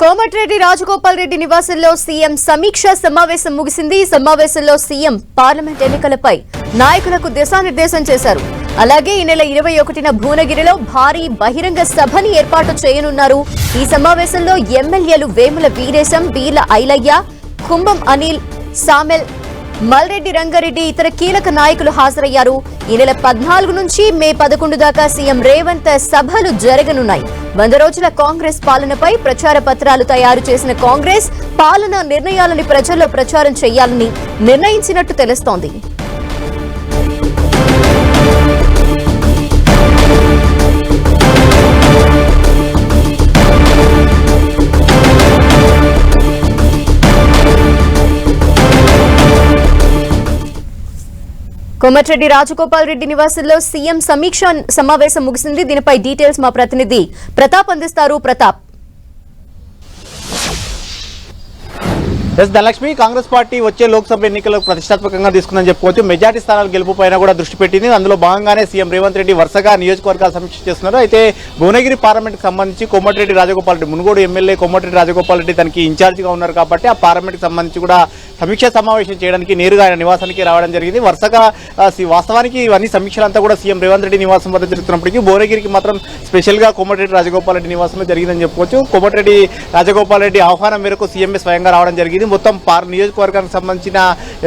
కోమటిరెడ్డి రాజగోపాల్ రెడ్డి నివాసంలో సీఎం సమీక్ష సమావేశం ముగిసింది. ఈ సమావేశంలో సీఎం పార్లమెంట్ ఎన్నికలపై నాయకులకు దిశానిర్దేశం చేశారు. అలాగే ఈ నెల ఇరవై ఒకటిన భువనగిరిలో భారీ బహిరంగ సభని ఏర్పాటు చేయనున్నారు. ఈ సమావేశంలో ఎమ్మెల్యేలు వేముల వీరేశం బీర్ల ఐలయ్య కుంభం అనిల్ సామెల్ మల్రెడ్డి రంగారెడ్డి ఇతర కీలక నాయకులు హాజరయ్యారు. ఈ నెల పద్నాలుగు నుంచి మే పదకొండు దాకా సీఎం రేవంత్ సభలు జరగనున్నాయి. వంద రోజుల కాంగ్రెస్ పాలనపై ప్రచార పత్రాలు తయారు చేసిన కాంగ్రెస్ పాలన నిర్ణయాలని ప్రజల్లో ప్రచారం చేయాలని నిర్ణయించినట్టు తెలుస్తోంది. కోమటిరెడ్డి రాజగోపాల్ రెడ్డి నివాసంలో సీఎం సమీక్ష సమావేశం ముగిసింది. దీనిపై డీటెయిల్స్ మా ప్రతినిధి ప్రతాప్ అందిస్తారు. ప్రతాప్. ఎస్ ధనలక్ష్మి కాంగ్రెస్ పార్టీ వచ్చే లోక్సభ ఎన్నికలకు ప్రతిష్టాత్మకంగా తీసుకుందని చెప్పుకోవచ్చు. మెజార్టీ స్థానాల గెలుపు పైన కూడా దృష్టి పెట్టింది. అందులో భాగంగానే సీఎం రేవంత్ రెడ్డి వరుసగా నియోజకవర్గాలు సమీక్ష చేస్తున్నారు. అయితే భువనగిరి పార్లమెంట్కి సంబంధించి కోమటిరెడ్డి రాజగోపాల్ రెడ్డి మునుగోడు ఎమ్మెల్యే కోమటిరెడ్డి రాజగోపాల్ రెడ్డి తనకి ఇన్ఛార్జిగా ఉన్నారు కాబట్టి ఆ పార్లమెంట్కి సంబంధించి కూడా సమీక్ష సమావేశం చేయడానికి నేరుగా ఆయన నివాసానికి రావడం జరిగింది. వరుసగా వాస్తవానికి ఇవన్నీ సమీక్షలంతా కూడా సీఎం రేవంత్ రెడ్డి నివాసం వద్ద జరుగుతున్నప్పటికీ భువనగిరికి మాత్రం స్పెషల్గా కోమటిరెడ్డి రాజగోపాల్ రెడ్డి నివాసంలో జరిగిందని చెప్పుకోవచ్చు. కోమటిరెడ్డి రాజగోపాల్ రెడ్డి ఆహ్వానం మేరకు సీఎంఏ స్వయంగా రావడం జరిగింది. మొత్తం పార్ నియోజకవర్గానికి సంబంధించిన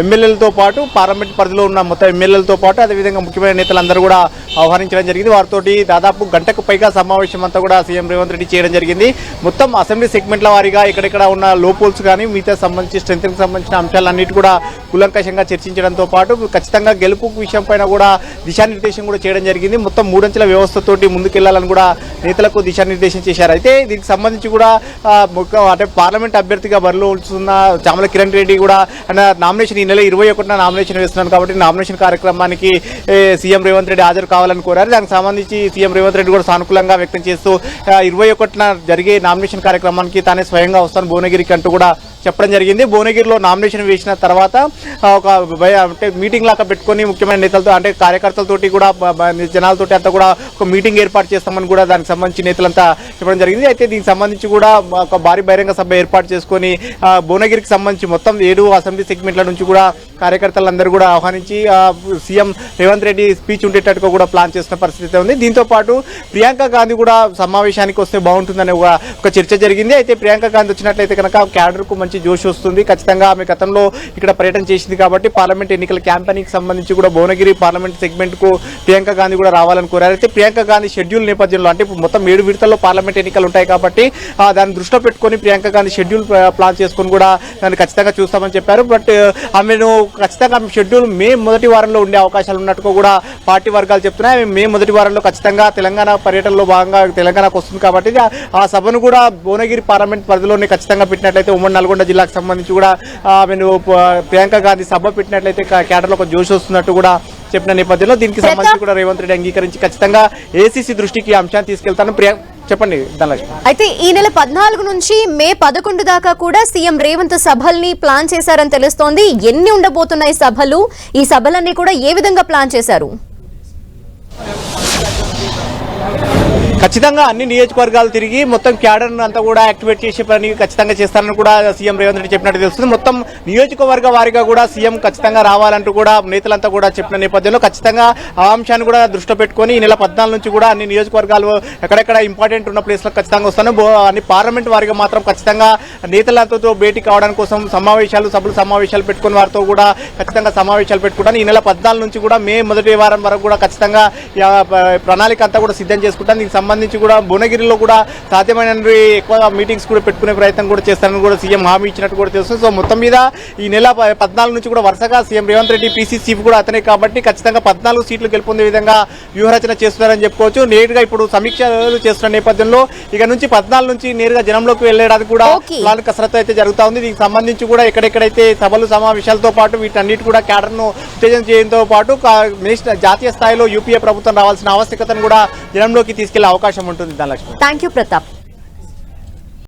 ఎమ్మెల్యేలతో పాటు పార్లమెంట్ పరిధిలో ఉన్న మొత్తం ఎమ్మెల్యేలతో పాటు అదేవిధంగా ముఖ్యమైన నేతలందరూ కూడా ఆహ్వానించడం జరిగింది. వారితోటి దాదాపు గంటకు పైగా సమావేశం అంతా కూడా సీఎం రేవంత్ రెడ్డి చేయడం జరిగింది. మొత్తం అసెంబ్లీ సెగ్మెంట్ల వారీగా ఇక్కడిక్కడ ఉన్న లోపోల్స్ కానీ మిగతా సంబంధించి స్ట్రెంత్కి సంబంధించిన అంశాలన్నిటి కూడా కూలంకషంగా చర్చించడంతో పాటు ఖచ్చితంగా గెలుపు విషయం పైన కూడా దిశానిర్దేశం కూడా చేయడం జరిగింది. మొత్తం మూడంచెల వ్యవస్థతోటి ముందుకెళ్ళాలని కూడా నేతలకు దిశానిర్దేశం చేశారు. అయితే దీనికి సంబంధించి కూడా అంటే పార్లమెంట్ అభ్యర్థిగా బరిలో ఉంచుతున్న చామల కిరణ్ రెడ్డి కూడా ఆయన నామినేషన్ ఈ నెల ఇరవై ఒకటిన నామినేషన్ వేస్తున్నాను కాబట్టి నామినేషన్ కార్యక్రమానికి సీఎం రేవంత్ రెడ్డి హాజరు కావాలని కోరారు. దానికి సంబంధించి సీఎం రేవంత్ రెడ్డి కూడా సానుకూలంగా వ్యక్తం చేస్తూ ఇరవై ఒకటిన జరిగే నామినేషన్ కార్యక్రమానికి తానే స్వయంగా వస్తాను. భువనగిరికి అంటూ కూడా చెప్పడం జరిగింది. భువనగిరిలో నామినేషన్ వేసిన తర్వాత ఒక అంటే మీటింగ్ లాగా పెట్టుకొని ముఖ్యమైన నేతలతో అంటే కార్యకర్తలతోటి కూడా జనాలతోటి అంతా కూడా ఒక మీటింగ్ ఏర్పాటు చేస్తామని కూడా దానికి సంబంధించి నేతలంతా చెప్పడం జరిగింది. అయితే దీనికి సంబంధించి కూడా ఒక భారీ బహిరంగ సభ ఏర్పాటు చేసుకొని భువనగిరికి సంబంధించి మొత్తం ఏడు అసెంబ్లీ సెగ్మెంట్ల నుంచి కూడా కార్యకర్తలందరూ కూడా ఆహ్వానించి సీఎం రేవంత్ రెడ్డి స్పీచ్ ఉండేటట్టుగా కూడా ప్లాన్ చేసిన పరిస్థితి ఉంది. దీంతో పాటు ప్రియాంక గాంధీ కూడా సమావేశానికి వస్తే బాగుంటుందనే ఒక చర్చ జరిగింది. అయితే ప్రియాంక గాంధీ వచ్చినట్లయితే కనుక క్యాడర్కు మంచి జోష్ వస్తుంది. ఖచ్చితంగా ఆమె గతంలో ఇక్కడ పర్యటన చేసింది కాబట్టి పార్లమెంట్ ఎన్నికల క్యాంపెయినింగ్ సంబంధించి కూడా భువనగిరి పార్లమెంట్ సెగ్మెంట్కు ప్రియాంక గాంధీ కూడా రావాలని కోరారు. అయితే ప్రియాంక గాంధీ షెడ్యూల్ నేపథ్యంలో అంటే ఇప్పుడు మొత్తం ఏడు విడతల్లో పార్లమెంట్ ఎన్నికలు ఉంటాయి కాబట్టి ఆ, దాన్ని దృష్టిలో పెట్టుకొని ప్రియాంక గాంధీ షెడ్యూల్ ప్లాన్ చేసుకొని కూడా దాన్ని ఖచ్చితంగా చూస్తామని చెప్పారు. బట్ ఆమెను ఖచ్చితంగా షెడ్యూల్ మే మొదటి వారంలో ఉండే అవకాశాలు ఉన్నట్టుగా కూడా పార్టీ వర్గాలు చెప్తున్నాయి. మే మొదటి వారంలో ఖచ్చితంగా తెలంగాణ పర్యటనలో భాగంగా తెలంగాణకు వస్తుంది కాబట్టి ఆ- సభను కూడా భువనగిరి పార్లమెంట్ పరిధిలోనే ఖచ్చితంగా పెట్టినట్లయితే ఉమ్మడి నల్గొండ జిల్లాకు సంబంధించి కూడా ఆమెను ప్రియాంక గాంధీ సభ పెట్టినట్లయితే కా- ఒక జోష్ వస్తున్నట్టు కూడా చెప్పిన నేపథ్యంలో దీనికి సంబంధించి కూడా రేవంత్ రెడ్డి అంగీకరించి ఖచ్చితంగా ఏసీసీ దృష్టికి అంశాన్ని తీసుకెళ్తాను ప్రియా చెప్పండి ధనలక్ష్మి. అయితే ఈ నెల పద్నాలుగు నుంచి మే పదకొండు దాకా కూడా సీఎం రేవంత్ సభల్ని ప్లాన్ చేశారని తెలుస్తోంది. ఎన్ని ఉండబోతున్నాయి సభలు? ఈ సభలన్నీ కూడా ఏ విధంగా ప్లాన్ చేశారు? ఖచ్చితంగా అన్ని నియోజకవర్గాలు తిరిగి మొత్తం క్యాడర్ అంతా కూడా యాక్టివేట్ చేసే పని ఖచ్చితంగా చేస్తారని కూడా సీఎం రేవంత్ రెడ్డి చెప్పినట్టు తెలుస్తుంది. మొత్తం నియోజకవర్గ వారిగా కూడా సీఎం ఖచ్చితంగా రావాలంటూ కూడా నేతలంతా కూడా చెప్పిన నేపథ్యంలో ఖచ్చితంగా ఆ అంశాన్ని కూడా దృష్టిలో పెట్టుకొని ఈ నెల పద్నాలుగు నుంచి కూడా అన్ని నియోజకవర్గాలు ఎక్కడెక్కడ ఇంపార్టెంట్ ఉన్న ప్లేస్లకు ఖచ్చితంగా వస్తాను. బో- అన్ని పార్లమెంట్ వారిగా మాత్రం ఖచ్చితంగా నేతలతో భేటీ కావడానికి కోసం సమావేశాలు సభలు సమావేశాలు పెట్టుకుని వారితో కూడా ఖచ్చితంగా సమావేశాలు పెట్టుకుంటాను. ఈ నెల పద్నాలుగు నుంచి కూడా మే మొదటి వారం వరకు కూడా ఖచ్చితంగా ప్రణాళిక అంతా కూడా సిద్ధం చేసుకుంటాను. దీనికి సంబంధించి కూడా భువనగిరిలో కూడా సాధ్యమైన ఎక్కువ మీటింగ్స్ కూడా పెట్టుకునే ప్రయత్నం కూడా చేస్తారని కూడా సీఎం హామీ ఇచ్చినట్టు కూడా తెలుస్తుంది. సో మొత్తం మీద ఈ నెల పద్నాలుగు నుంచి కూడా వరుసగా CM Revanth Reddy PC chief కూడా అతనే కాబట్టి ఖచ్చితంగా పద్నాలుగు సీట్లు గెలుపొందే విధంగా వ్యూహరచన చేస్తున్నారని చెప్పుకోవచ్చు. నేరుగా ఇప్పుడు సమీక్షలు చేస్తున్న నేపథ్యంలో ఇక నుంచి పద్నాలుగు నుంచి నేరుగా జనంలోకి వెళ్ళడానికి కూడా. ప్లాన్ కసరత్తు అయితే జరుగుతా ఉంది. దీనికి సంబంధించి కూడా ఎక్కడెక్కడైతే సభలు సమావేశాలతో పాటు వీటన్నిటి కూడా క్యాడర్ను ఉత్తేజం చేయడంతో పాటు జాతీయ స్థాయిలో యూపీఏ ప్రభుత్వం రావాల్సిన ఆవశ్యకతను కూడా జనంలోకి తీసుకెళ్ళే అవకాశం ఉంటుంది ధనలక్ష్మి. Thank you Pratap